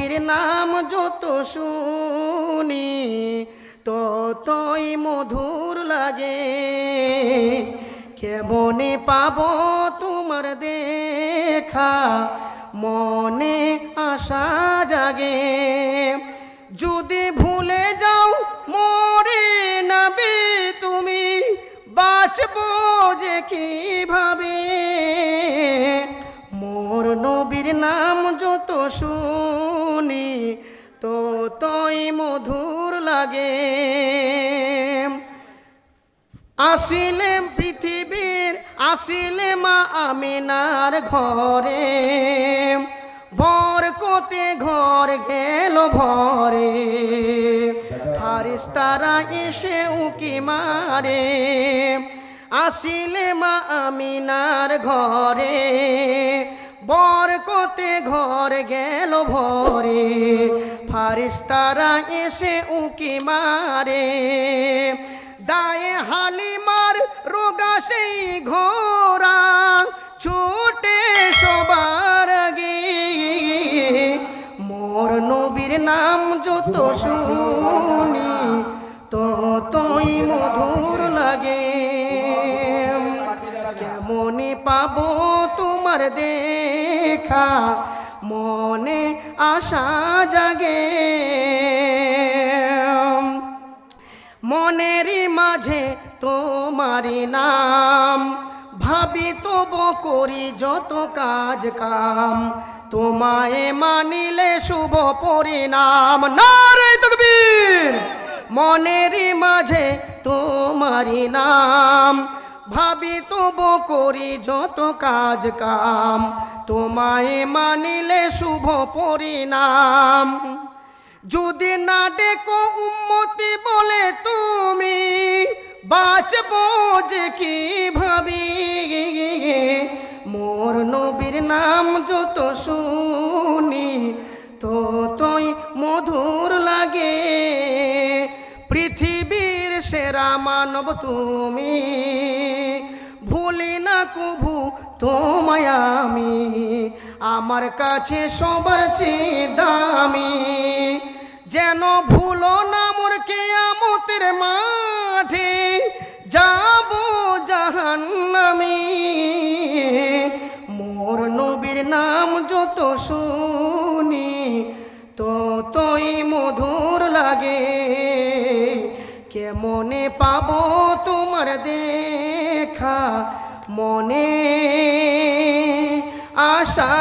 নবীর নাম যত শুনি, ততই মধুর লাগে। কেমনে পাব তোমার দেখা? মনে আশা জাগে। যদি ভুলে যাও, মরে নবী তুমি। বাঁচবো যে কীভাবে? মোর নবীর নাম যত শুনি ততই মধুর লাগে। আসিলে পৃথিবীর, আসিলে মা আমিনার ঘরে। বরকতে ঘর গেল ভরে। ফারিস্তারা এসে উকি মারে। আসিলে মা আমিনার ঘরে। বরকতে ঘর গেল ভরে। ফারিস্তারা এসে উকি মারে। দায়ে হালিমার রোগা সেই ঘোরা ছুটে সবার আগে। মোর নবীর নাম যত শুনি, ততই মধুর লাগে। কেমনে পাবো তোমার দেখা। মনে আশা জাগে। মনেরই মাঝে তোমারি নাম। ভাবি তব করি যত কাজ কাম। তোমায় মানিলে শুভ পরিণাম। নারে তকবীর! মনেরই মাঝে তোমারি নাম। ভাবি তবু করি যত কাজ কাম। তোমায় মানিলে শুভ পরিণাম। যদি না ডেকো উম্মতি বলে তুমি, বাঁচবো যে কি ভাবি? মোর নবীর নাম যত শুনি মানব তুমি। ভুলি না কভু তোমায় আমি। আমার কাছে সবার চেয়ে দামি। যেন ভুলো না মোর কেয়ামতের মাঠে, যাব জাহান্নামে। মোর নবীর নাম যত শুনি কেমনে পাবো তোমার দেখা মনে আশা